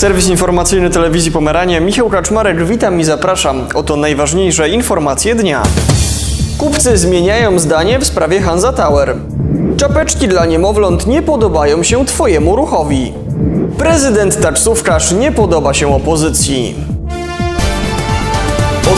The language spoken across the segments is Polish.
Serwis informacyjny telewizji Pomerania, Michał Kaczmarek, witam i zapraszam. Oto najważniejsze informacje dnia. Kupcy zmieniają zdanie w sprawie Hansa Tower. Czapeczki dla niemowląt nie podobają się Twojemu ruchowi. Prezydent taksówkarz nie podoba się opozycji.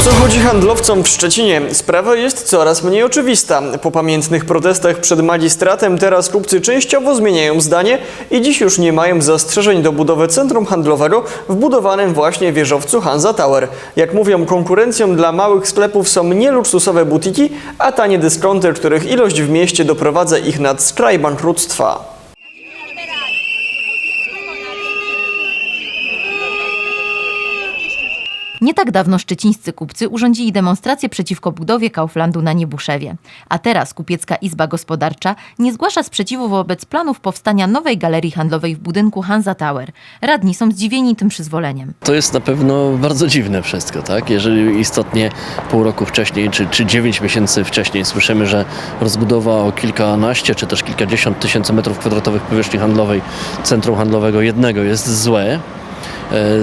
Co chodzi handlowcom w Szczecinie? Sprawa jest coraz mniej oczywista. Po pamiętnych protestach przed magistratem teraz kupcy częściowo zmieniają zdanie i dziś już nie mają zastrzeżeń do budowy centrum handlowego w budowanym właśnie wieżowcu Hansa Tower. Jak mówią, konkurencją dla małych sklepów są nie luksusowe butiki, a tanie dyskonty, których ilość w mieście doprowadza ich nad skraj bankructwa. Nie tak dawno szczecińscy kupcy urządzili demonstrację przeciwko budowie Kauflandu na Niebuszewie. A teraz Kupiecka Izba Gospodarcza nie zgłasza sprzeciwu wobec planów powstania nowej galerii handlowej w budynku Hansa Tower. Radni są zdziwieni tym przyzwoleniem. To jest na pewno bardzo dziwne wszystko, tak? Jeżeli istotnie pół roku wcześniej, czy, czy 9 miesięcy wcześniej słyszymy, że rozbudowa o kilkanaście, czy też kilkadziesiąt tysięcy metrów kwadratowych powierzchni handlowej centrum handlowego jednego jest złe,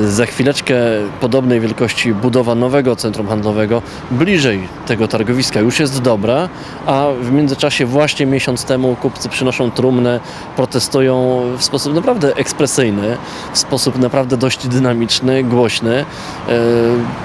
za chwileczkę podobnej wielkości budowa nowego centrum handlowego bliżej tego targowiska już jest dobra, a w międzyczasie właśnie miesiąc temu kupcy przynoszą trumnę, protestują w sposób naprawdę ekspresyjny, w sposób naprawdę dość dynamiczny, głośny. E,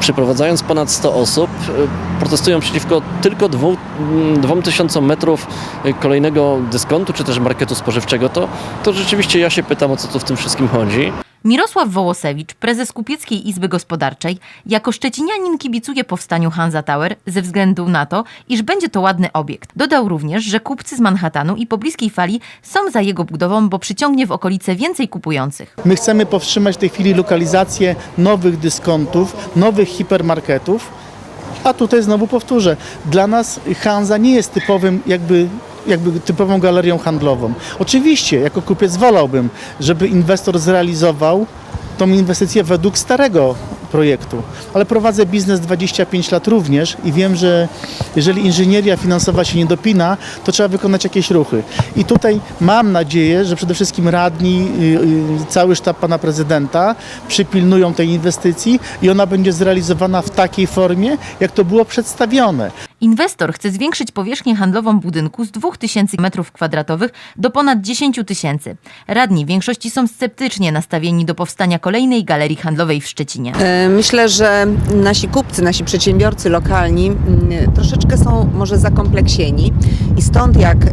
Przyprowadzając ponad 100 osób, e, protestują przeciwko tylko dwóm, mm, dwóm tysiącom metrów e, kolejnego dyskontu czy też marketu spożywczego. To, to rzeczywiście ja się pytam, o co tu w tym wszystkim chodzi. Mirosław Wołosewicz, prezes Kupieckiej Izby Gospodarczej, jako szczecinianin kibicuje powstaniu Hansa Tower ze względu na to, iż będzie to ładny obiekt. Dodał również, że kupcy z Manhattanu i pobliskiej fali są za jego budową, bo przyciągnie w okolice więcej kupujących. My chcemy powstrzymać w tej chwili lokalizację nowych dyskontów, nowych hipermarketów, a tutaj znowu powtórzę, dla nas Hanza nie jest typowym jakby jakby typową galerią handlową. Oczywiście, jako kupiec wolałbym, żeby inwestor zrealizował tą inwestycję według starego projektu, ale prowadzę biznes 25 lat również i wiem, że jeżeli inżynieria finansowa się nie dopina, to trzeba wykonać jakieś ruchy. I tutaj mam nadzieję, że przede wszystkim radni, y, y, cały sztab pana prezydenta przypilnują tej inwestycji i ona będzie zrealizowana w takiej formie, jak to było przedstawione. Inwestor chce zwiększyć powierzchnię handlową budynku z 2000 m2 do ponad 10 tysięcy. Radni w większości są sceptycznie nastawieni do powstania kolejnej galerii handlowej w Szczecinie. Myślę, że nasi kupcy, nasi przedsiębiorcy lokalni mm, troszeczkę są może zakompleksieni i stąd jak e,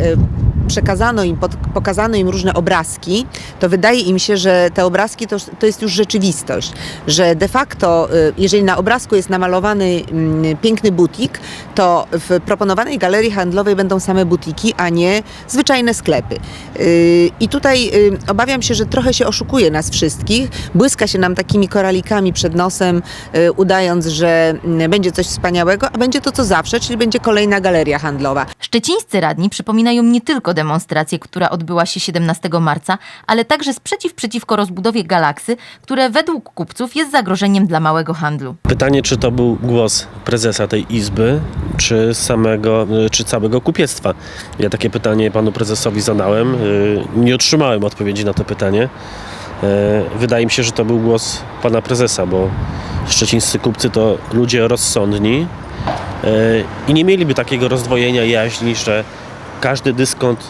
przekazano im, pokazano im różne obrazki, to wydaje im się, że te obrazki to, to jest już rzeczywistość, że de facto, e, jeżeli na obrazku jest namalowany mm, piękny butik, to w proponowanej galerii handlowej będą same butiki, a nie zwyczajne sklepy. Yy, I tutaj obawiam się, że trochę się oszukuje nas wszystkich, błyska się nam takimi koralikami przed nosem, yy, udając, że mm, będzie coś wspaniałego, a będzie to co zawsze, czyli będzie kolejna galeria handlowa. Szczecińscy radni przypominają nie tylko demonstrację, która odbyła się 17 marca, ale także sprzeciw przeciwko rozbudowie galaksy, które według kupców jest zagrożeniem dla małego handlu. Pytanie, czy to był głos prezesa tej izby, czy samego, czy całego kupiectwa. Ja takie pytanie panu prezesowi zadałem. y, Nie otrzymałem odpowiedzi na to pytanie. Y, Wydaje mi się, że to był głos pana prezesa, bo szczecińscy kupcy to ludzie rozsądni y, i nie mieliby takiego rozdwojenia jaźni, że każdy dyskont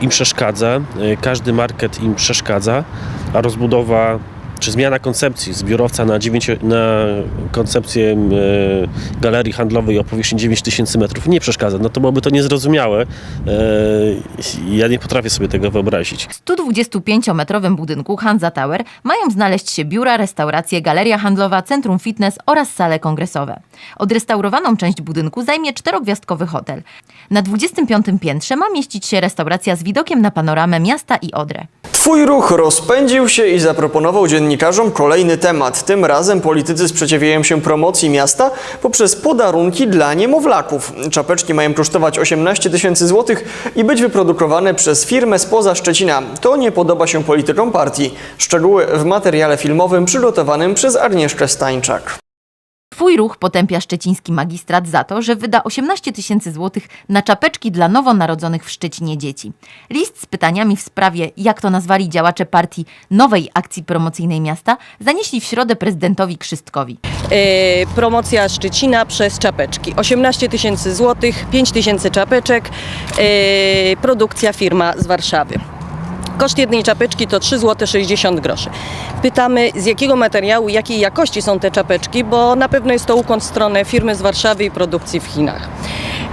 im przeszkadza, y, każdy market im przeszkadza, a rozbudowa czy zmiana koncepcji z biurowca na, 9, na koncepcję e, galerii handlowej o powierzchni 9000 metrów nie przeszkadza, no to byłoby to niezrozumiałe. E, ja nie potrafię sobie tego wyobrazić. W 125-metrowym budynku Hansa Tower mają znaleźć się biura, restauracje, galeria handlowa, centrum fitness oraz sale kongresowe. Odrestaurowaną część budynku zajmie czterogwiazdkowy hotel. Na 25. piętrze ma mieścić się restauracja z widokiem na panoramę miasta i Odrę. Twój ruch rozpędził się i zaproponował dziennikarzom kolejny temat. Tym razem politycy sprzeciwiają się promocji miasta poprzez podarunki dla niemowlaków. Czapeczki mają kosztować 18 tysięcy złotych i być wyprodukowane przez firmę spoza Szczecina. To nie podoba się politykom partii. Szczegóły w materiale filmowym przygotowanym przez Agnieszkę Stańczak. Twój ruch potępia szczeciński magistrat za to, że wyda 18 tysięcy złotych na czapeczki dla nowonarodzonych w Szczecinie dzieci. List z pytaniami w sprawie, jak to nazwali działacze partii nowej akcji promocyjnej miasta, zanieśli w środę prezydentowi Krzystkowi. e, promocja Szczecina przez czapeczki. 18 tysięcy złotych, 5 tysięcy czapeczek, e, produkcja firma z Warszawy. Koszt jednej czapeczki to 3 zł 60 groszy. Pytamy z jakiego materiału, jakiej jakości są te czapeczki, bo na pewno jest to ukłon w stronę firmy z Warszawy i produkcji w Chinach.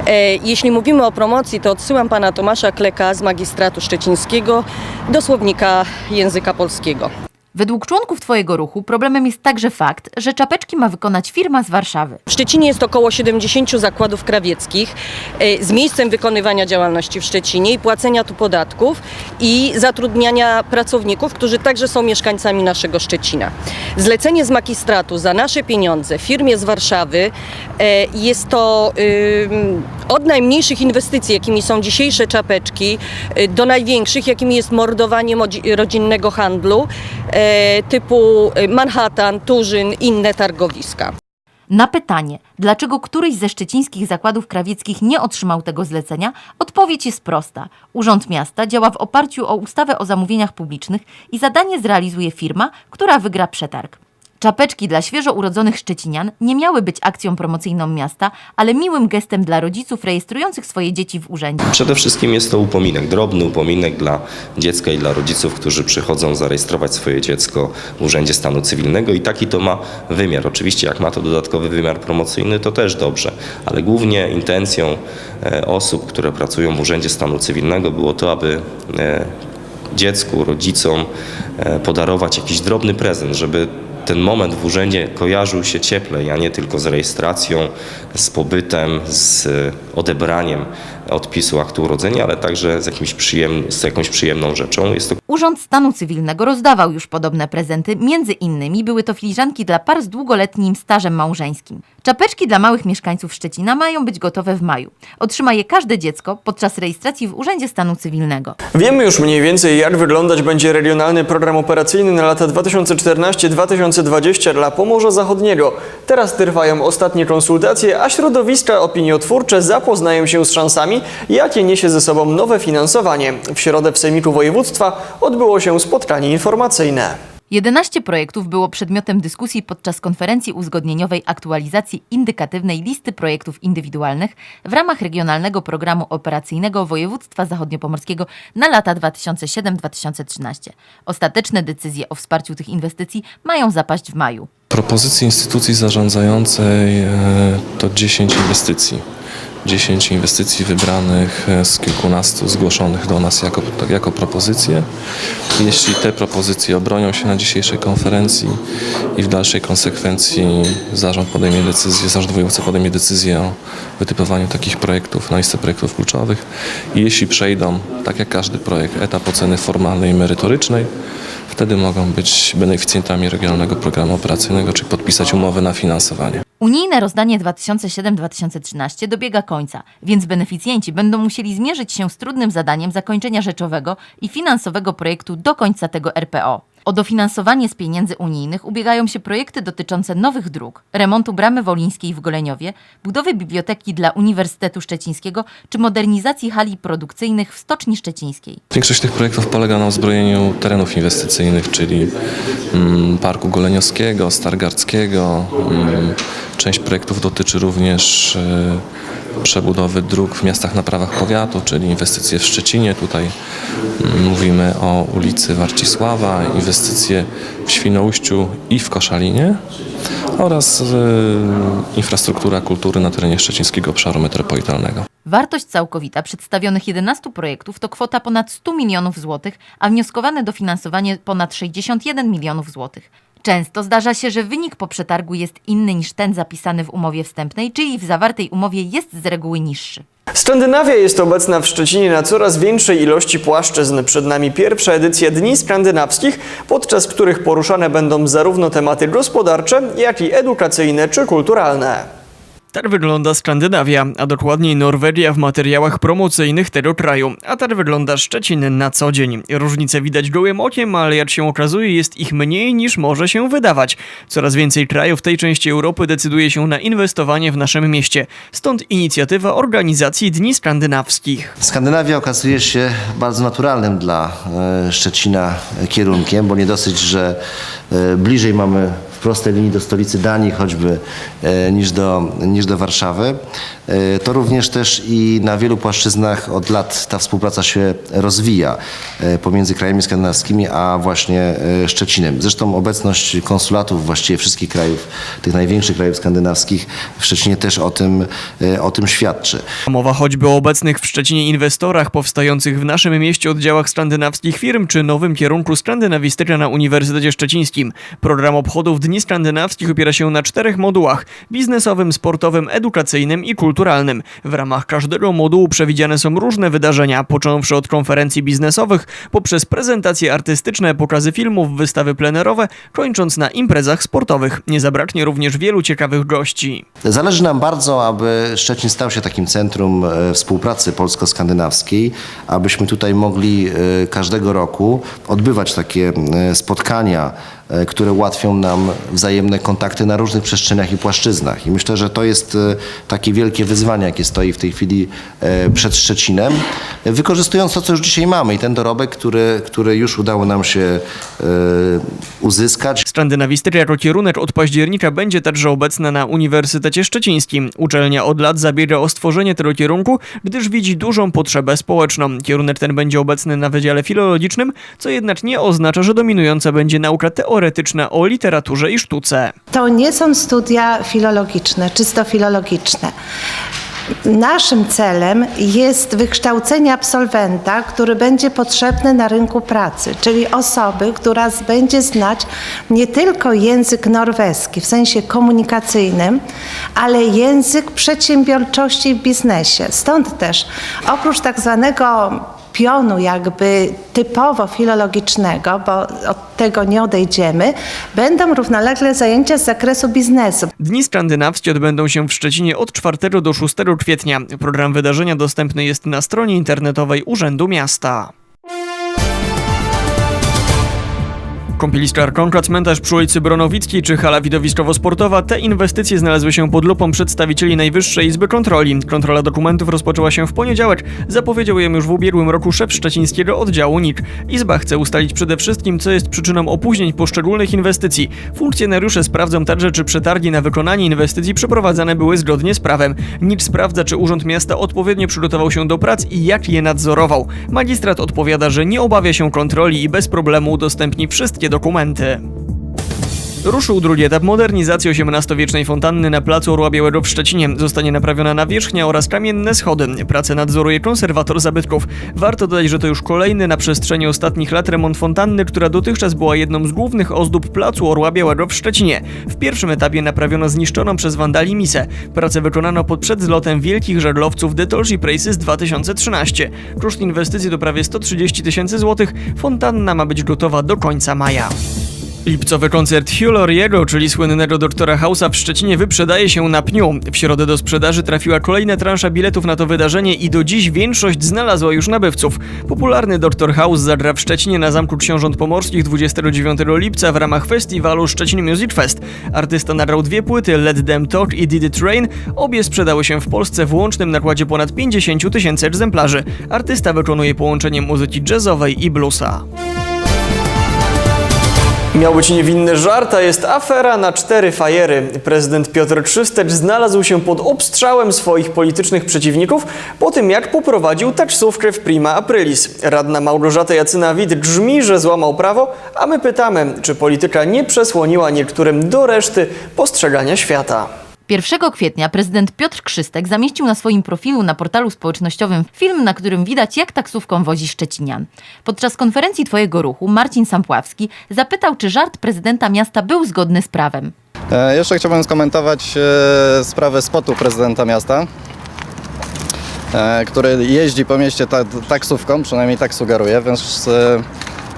E, Jeśli mówimy o promocji, to odsyłam pana Tomasza Kleka z magistratu szczecińskiego do słownika języka polskiego. Według członków Twojego ruchu problemem jest także fakt, że czapeczki ma wykonać firma z Warszawy. W Szczecinie jest około 70 zakładów krawieckich e, z miejscem wykonywania działalności w Szczecinie i płacenia tu podatków i zatrudniania pracowników, którzy także są mieszkańcami naszego Szczecina. Zlecenie z magistratu za nasze pieniądze firmie z Warszawy e, jest to od najmniejszych inwestycji, jakimi są dzisiejsze czapeczki, y, do największych, jakimi jest mordowanie rodzinnego handlu e, typu y, Manhattan, Turzyn, inne targowiska. Na pytanie, dlaczego któryś ze szczecińskich zakładów krawieckich nie otrzymał tego zlecenia, odpowiedź jest prosta. Urząd Miasta działa w oparciu o ustawę o zamówieniach publicznych i zadanie zrealizuje firma, która wygra przetarg. Czapeczki dla świeżo urodzonych Szczecinian nie miały być akcją promocyjną miasta, ale miłym gestem dla rodziców rejestrujących swoje dzieci w urzędzie. Przede wszystkim jest to upominek, drobny upominek dla dziecka i dla rodziców, którzy przychodzą zarejestrować swoje dziecko w Urzędzie Stanu Cywilnego i taki to ma wymiar. Oczywiście jak ma to dodatkowy wymiar promocyjny, to też dobrze, ale głównie intencją e, osób, które pracują w Urzędzie Stanu Cywilnego było to, aby e, dziecku, rodzicom e, podarować jakiś drobny prezent, żeby ten moment w urzędzie kojarzył się cieplej, a nie tylko z rejestracją, z pobytem, z e, odebraniem odpisu aktu urodzenia, ale także z, jakimś przyjem, z jakąś przyjemną rzeczą. Jest to Urząd Stanu Cywilnego rozdawał już podobne prezenty, między innymi były to filiżanki dla par z długoletnim stażem małżeńskim. Czapeczki dla małych mieszkańców Szczecina mają być gotowe w maju. Otrzyma je każde dziecko podczas rejestracji w Urzędzie Stanu Cywilnego. Wiemy już mniej więcej, jak wyglądać będzie regionalny program operacyjny na lata 2014-2020 dla Pomorza Zachodniego. Teraz trwają ostatnie konsultacje, a środowiska opiniotwórcze zapoznają się z szansami, jakie niesie ze sobą nowe finansowanie. W środę w Sejmiku Województwa odbyło się spotkanie informacyjne. 11 projektów było przedmiotem dyskusji podczas konferencji uzgodnieniowej aktualizacji indykatywnej listy projektów indywidualnych w ramach Regionalnego Programu Operacyjnego Województwa Zachodniopomorskiego na lata 2007-2013. Ostateczne decyzje o wsparciu tych inwestycji mają zapaść w maju. Propozycji instytucji zarządzającej e, to 10 inwestycji. 10 inwestycji wybranych e, z kilkunastu zgłoszonych do nas jako, jako propozycje. Jeśli te propozycje obronią się na dzisiejszej konferencji i w dalszej konsekwencji zarząd podejmie decyzję, zarząd województwa podejmie decyzję o wytypowaniu takich projektów na listę projektów kluczowych i jeśli przejdą, tak jak każdy projekt, etap oceny formalnej i merytorycznej, wtedy mogą być beneficjentami Regionalnego Programu Operacyjnego, czy podpisać umowę na finansowanie. Unijne rozdanie 2007-2013 dobiega końca, więc beneficjenci będą musieli zmierzyć się z trudnym zadaniem zakończenia rzeczowego i finansowego projektu do końca tego RPO. O dofinansowanie z pieniędzy unijnych ubiegają się projekty dotyczące nowych dróg, remontu bramy wolińskiej w Goleniowie, budowy biblioteki dla Uniwersytetu Szczecińskiego czy modernizacji hali produkcyjnych w Stoczni Szczecińskiej. Większość tych projektów polega na uzbrojeniu terenów inwestycyjnych, czyli mm, Parku Goleniowskiego, Stargardzkiego. Mm, część projektów dotyczy również e, przebudowy dróg w miastach na prawach powiatu, czyli inwestycje w Szczecinie. Tutaj mm, mówimy o ulicy Warcisława, inwestycje w Świnoujściu i w Koszalinie oraz e, infrastruktura kultury na terenie szczecińskiego obszaru metropolitalnego. Wartość całkowita przedstawionych 11 projektów to kwota ponad 100 milionów złotych, a wnioskowane dofinansowanie ponad 61 milionów złotych. Często zdarza się, że wynik po przetargu jest inny niż ten zapisany w umowie wstępnej, czyli w zawartej umowie jest z reguły niższy. Skandynawia jest obecna w Szczecinie na coraz większej ilości płaszczyzn. Przed nami pierwsza edycja Dni Skandynawskich, podczas których poruszane będą zarówno tematy gospodarcze, jak i edukacyjne czy kulturalne. Tak wygląda Skandynawia, a dokładniej Norwegia w materiałach promocyjnych tego kraju. A tak wygląda Szczecin na co dzień. Różnice widać gołym okiem, ale jak się okazuje jest ich mniej niż może się wydawać. Coraz więcej krajów tej części Europy decyduje się na inwestowanie w naszym mieście. Stąd inicjatywa organizacji Dni Skandynawskich. Skandynawia okazuje się bardzo naturalnym dla e, Szczecina kierunkiem, bo nie dosyć, że e, bliżej mamy prostej linii do stolicy Danii choćby e, niż do, niż do Warszawy, e, to również też i na wielu płaszczyznach od lat ta współpraca się rozwija e, pomiędzy krajami skandynawskimi, a właśnie Szczecinem. Zresztą obecność konsulatów właściwie wszystkich krajów, tych największych krajów skandynawskich w Szczecinie też o tym, o tym świadczy. Mowa choćby o obecnych w Szczecinie inwestorach powstających w naszym mieście oddziałach skandynawskich firm czy nowym kierunku skandynawistyka na Uniwersytecie Szczecińskim. Program obchodów Dni Skandynawskich opiera się na czterech modułach: biznesowym, sportowym, edukacyjnym i kulturalnym. W ramach każdego modułu przewidziane są różne wydarzenia, począwszy od konferencji biznesowych, poprzez prezentacje artystyczne, pokazy filmów, wystawy plenerowe, kończąc na imprezach sportowych. Nie zabraknie również wielu ciekawych gości. Zależy nam bardzo, aby Szczecin stał się takim centrum e, współpracy polsko-skandynawskiej, abyśmy tutaj mogli e, każdego roku odbywać takie e, spotkania, które ułatwią nam wzajemne kontakty na różnych przestrzeniach i płaszczyznach. I myślę, że to jest e, takie wielkie wyzwanie, jakie stoi w tej chwili e, przed Szczecinem, e, wykorzystując to, co już dzisiaj mamy i ten dorobek, który, który już udało nam się e, uzyskać. Skandynawistyka jako kierunek od października będzie także obecna na Uniwersytecie Szczecińskim. Uczelnia od lat zabiega o stworzenie tego kierunku, gdyż widzi dużą potrzebę społeczną. Kierunek ten będzie obecny na Wydziale Filologicznym, co jednak nie oznacza, że dominująca będzie nauka teoretyczna o literaturze i sztuce. To nie są studia filologiczne, czysto filologiczne. Naszym celem jest wykształcenie absolwenta, który będzie potrzebny na rynku pracy, czyli osoby, która będzie znać nie tylko język norweski w sensie komunikacyjnym, ale język przedsiębiorczości w biznesie. Stąd też oprócz tak zwanego pionu jakby typowo filologicznego, bo od tego nie odejdziemy, będą równolegle zajęcia z zakresu biznesu. Dni skandynawskie odbędą się w Szczecinie od 4 do 6 kwietnia. Program wydarzenia dostępny jest na stronie internetowej Urzędu Miasta. Kąpieliska Arkonka, cmentarz przy ulicy Bronowickiej czy hala widowiskowo-sportowa, te inwestycje znalazły się pod lupą przedstawicieli Najwyższej Izby Kontroli. Kontrola dokumentów rozpoczęła się w poniedziałek. Zapowiedział ją już w ubiegłym roku szef szczecińskiego oddziału NIK. Izba chce ustalić przede wszystkim, co jest przyczyną opóźnień poszczególnych inwestycji. Funkcjonariusze sprawdzą także, czy przetargi na wykonanie inwestycji przeprowadzane były zgodnie z prawem. NIK sprawdza, czy Urząd Miasta odpowiednio przygotował się do prac i jak je nadzorował. Magistrat odpowiada, że nie obawia się kontroli i bez problemu udostępni wszystkie документи. Ruszył drugi etap modernizacji XVIII-wiecznej fontanny na placu Orła Białego w Szczecinie. Zostanie naprawiona nawierzchnia oraz kamienne schody. Pracę nadzoruje konserwator zabytków. Warto dodać, że to już kolejny na przestrzeni ostatnich lat remont fontanny, która dotychczas była jedną z głównych ozdób placu Orła Białego w Szczecinie. W pierwszym etapie naprawiono zniszczoną przez wandali misę. Pracę wykonano pod przedzlotem wielkich żaglowców The Tolshi Praces 2013. Koszt inwestycji to prawie 130 tysięcy złotych. Fontanna ma być gotowa do końca maja. Lipcowy koncert Hugh Laurie'ego, czyli słynnego doktora House'a w Szczecinie wyprzedaje się na pniu. W środę do sprzedaży trafiła kolejna transza biletów na to wydarzenie i do dziś większość znalazła już nabywców. Popularny doktor House zagra w Szczecinie na Zamku Książąt Pomorskich 29 lipca w ramach festiwalu Szczecin Music Fest. Artysta nagrał dwie płyty Let Them Talk i Did It Rain. Obie sprzedały się w Polsce w łącznym nakładzie ponad 50 tysięcy egzemplarzy. Artysta wykonuje połączenie muzyki jazzowej i bluesa. Miał być niewinny żart, a jest afera na cztery fajery. Prezydent Piotr Krzystecz znalazł się pod obstrzałem swoich politycznych przeciwników po tym, jak poprowadził taksówkę w Prima Aprilis. Radna Małgorzata Jacyna-Wit grzmi, że złamał prawo, a my pytamy, czy polityka nie przesłoniła niektórym do reszty postrzegania świata. 1 kwietnia prezydent Piotr Krzystek zamieścił na swoim profilu na portalu społecznościowym film, na którym widać, jak taksówką wozi Szczecinian. Podczas konferencji Twojego Ruchu Marcin Sampławski zapytał, czy żart prezydenta miasta był zgodny z prawem. E, Jeszcze chciałbym skomentować e, sprawę spotu prezydenta miasta, e, który jeździ po mieście ta, taksówką, przynajmniej tak sugeruje, więc e,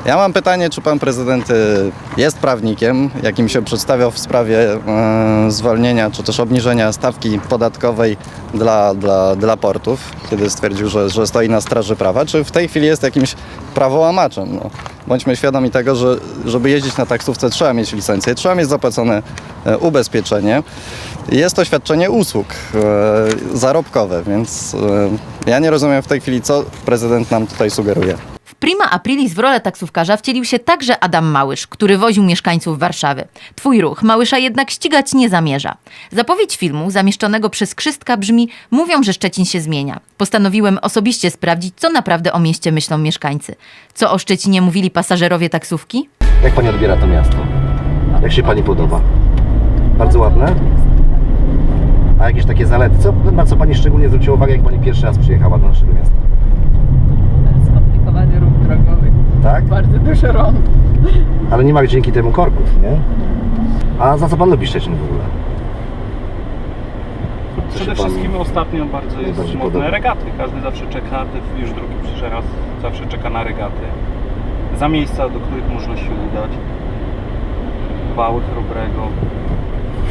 Ja mam pytanie, czy pan prezydent y, jest prawnikiem, jakim się przedstawiał w sprawie e, zwolnienia czy też obniżenia stawki podatkowej dla, dla, dla portów, kiedy stwierdził, że, że stoi na straży prawa, czy w tej chwili jest jakimś prawołamaczem? No, bądźmy świadomi tego, że żeby jeździć na taksówce trzeba mieć licencję, trzeba mieć zapłacone e, ubezpieczenie. Jest to świadczenie usług e, zarobkowe, więc e, ja nie rozumiem w tej chwili, co prezydent nam tutaj sugeruje. Prima aprilis w rolę taksówkarza wcielił się także Adam Małysz, który woził mieszkańców Warszawy. Twój ruch Małysza jednak ścigać nie zamierza. Zapowiedź filmu zamieszczonego przez Krzystka brzmi Mówią, że Szczecin się zmienia. Postanowiłem osobiście sprawdzić, co naprawdę o mieście myślą mieszkańcy. Co o Szczecinie mówili pasażerowie taksówki? Jak pani odbiera to miasto? Jak się pani podoba? Bardzo ładne? A jakieś takie zalety? Co, na co pani szczególnie zwróciła uwagę, jak pani pierwszy raz przyjechała do naszego miasta? Ruch drogowy. Tak? Bardzo dużo rąk. Ale nie ma dzięki temu korków, nie? A za co pan lubi Szczecin w ogóle? Co Przede się panu wszystkim ostatnio bardzo jest najbardziej modne podoba? regaty. Każdy zawsze czeka, ty już drugi przyszedł raz, zawsze czeka na regaty. Za miejsca, do których można się udać. Wały Chrobrego,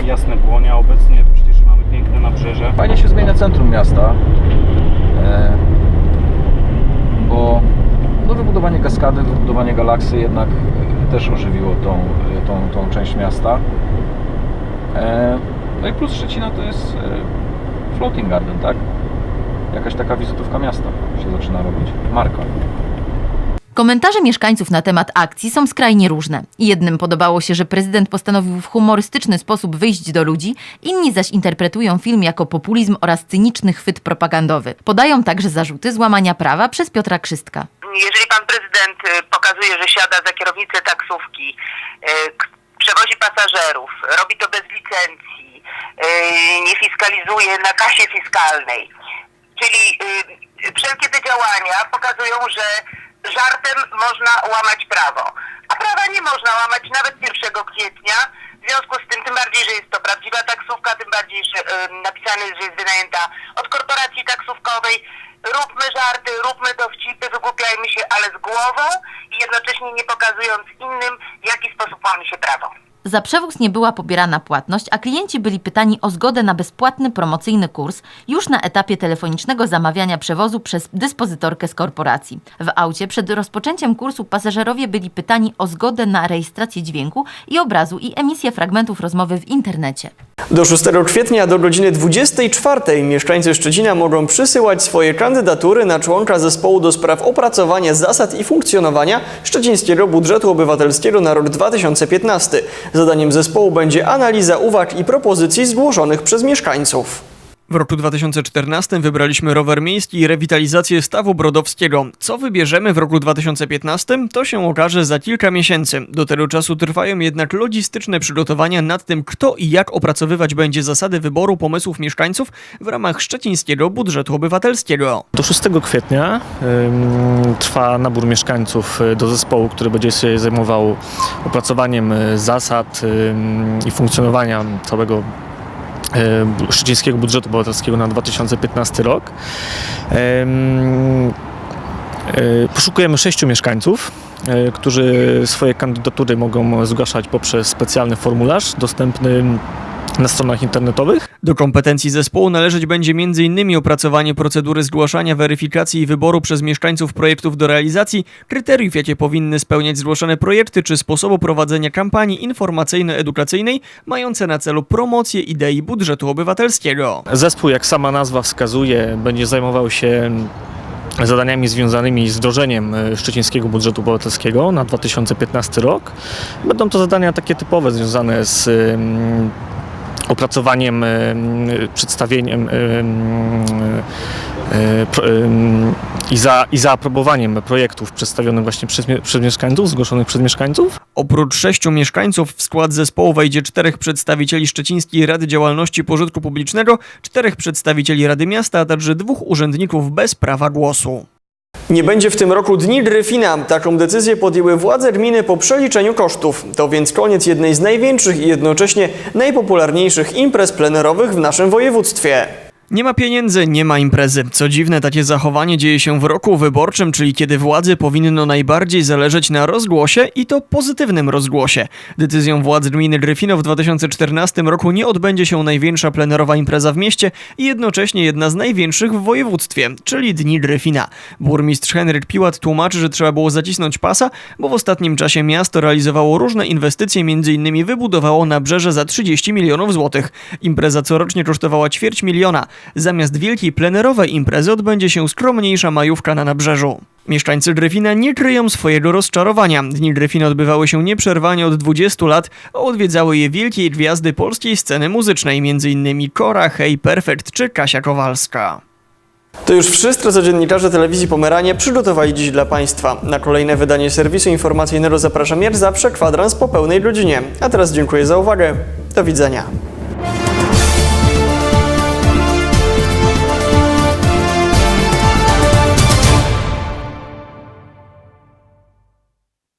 Jasne Błonia. Obecnie przecież mamy piękne nabrzeże. Fajnie się zmienia centrum miasta, e, bo kaskady, wybudowanie galaksy jednak też ożywiło tą, tą, tą część miasta. E, no i plus Szczecina to jest e, floating garden, tak? Jakaś taka wizytówka miasta się zaczyna robić, marka. Komentarze mieszkańców na temat akcji są skrajnie różne. Jednym podobało się, że prezydent postanowił w humorystyczny sposób wyjść do ludzi, inni zaś interpretują film jako populizm oraz cyniczny chwyt propagandowy. Podają także zarzuty złamania prawa przez Piotra Krzystka. jeżeli pan prezydent y, pokazuje, że siada za kierownicę taksówki, y, przewozi pasażerów, robi to bez licencji, y, nie fiskalizuje na kasie fiskalnej, czyli wszelkie te działania pokazują, że żartem można łamać prawo. A prawa nie można łamać nawet 1 kwietnia, w związku z tym, tym bardziej, że jest to prawdziwa taksówka, tym bardziej, że y, napisane jest, że jest wynajęta od korporacji taksówkowej. Róbmy żarty, róbmy dowcipy, wygłupiajmy się, ale z głową i jednocześnie nie pokazując innym, w jaki sposób łamie się prawo. Za przewóz nie była pobierana płatność, a klienci byli pytani o zgodę na bezpłatny promocyjny kurs już na etapie telefonicznego zamawiania przewozu przez dyspozytorkę z korporacji. W aucie przed rozpoczęciem kursu pasażerowie byli pytani o zgodę na rejestrację dźwięku i obrazu i emisję fragmentów rozmowy w internecie. Do 6 kwietnia do godziny 24 mieszkańcy Szczecina mogą przysyłać swoje kandydatury na członka zespołu do spraw opracowania zasad i funkcjonowania szczecińskiego budżetu obywatelskiego na rok 2015. Zadaniem zespołu będzie analiza uwag i propozycji zgłoszonych przez mieszkańców. W roku 2014 wybraliśmy rower miejski i rewitalizację stawu brodowskiego. Co wybierzemy w roku 2015, to się okaże za kilka miesięcy. Do tego czasu trwają jednak logistyczne przygotowania nad tym, kto i jak opracowywać będzie zasady wyboru pomysłów mieszkańców w ramach szczecińskiego budżetu obywatelskiego. Do 6 kwietnia ym, trwa nabór mieszkańców y, do zespołu, który będzie się zajmował opracowaniem y, zasad ym, i funkcjonowania całego szczecińskiego budżetu obywatelskiego na 2015 rok. Y, Poszukujemy sześciu mieszkańców, y, którzy swoje kandydatury mogą zgłaszać poprzez specjalny formularz dostępny na stronach internetowych. Do kompetencji zespołu należeć będzie m.in. opracowanie procedury zgłaszania, weryfikacji i wyboru przez mieszkańców projektów do realizacji, kryteriów, jakie powinny spełniać zgłoszone projekty, czy sposobu prowadzenia kampanii informacyjno-edukacyjnej mające na celu promocję idei budżetu obywatelskiego. Zespół, jak sama nazwa wskazuje, będzie zajmował się zadaniami związanymi z wdrożeniem e, szczecińskiego budżetu obywatelskiego na 2015 rok. Będą to zadania takie typowe, związane z opracowaniem, em, przedstawieniem em, e, i, za, i zaaprobowaniem projektów przedstawionych właśnie przez, przez mieszkańców, zgłoszonych przez mieszkańców. Oprócz sześciu mieszkańców w skład zespołu wejdzie czterech przedstawicieli Szczecińskiej Rady Działalności Pożytku Publicznego, czterech przedstawicieli Rady Miasta, a także dwóch urzędników bez prawa głosu. Nie będzie w tym roku Dni Gryfina. Taką decyzję podjęły władze gminy po przeliczeniu kosztów. To więc koniec jednej z największych i jednocześnie najpopularniejszych imprez plenerowych w naszym województwie. Nie ma pieniędzy, nie ma imprezy. Co dziwne, takie zachowanie dzieje się w roku wyborczym, czyli kiedy władzy powinno najbardziej zależeć na rozgłosie i to pozytywnym rozgłosie. Decyzją władz gminy Gryfino w 2014 roku nie odbędzie się największa plenerowa impreza w mieście i jednocześnie jedna z największych w województwie, czyli Dni Gryfina. Burmistrz Henryk Piłat tłumaczy, że trzeba było zacisnąć pasa, bo w ostatnim czasie miasto realizowało różne inwestycje, m.in. wybudowało nabrzeże za 30 milionów złotych. Impreza corocznie kosztowała ćwierć miliona. Zamiast wielkiej plenerowej imprezy odbędzie się skromniejsza majówka na nabrzeżu. Mieszkańcy Gryfina nie kryją swojego rozczarowania. Dni Gryfina odbywały się nieprzerwanie od 20 lat, a odwiedzały je wielkie gwiazdy polskiej sceny muzycznej, m.in. Kora, Hey Perfect czy Kasia Kowalska. To już wszystko, co dziennikarze telewizji Pomeranie przygotowali dziś dla Państwa. Na kolejne wydanie serwisu informacyjnego zapraszam jak zawsze kwadrans po pełnej godzinie. A teraz dziękuję za uwagę. Do widzenia.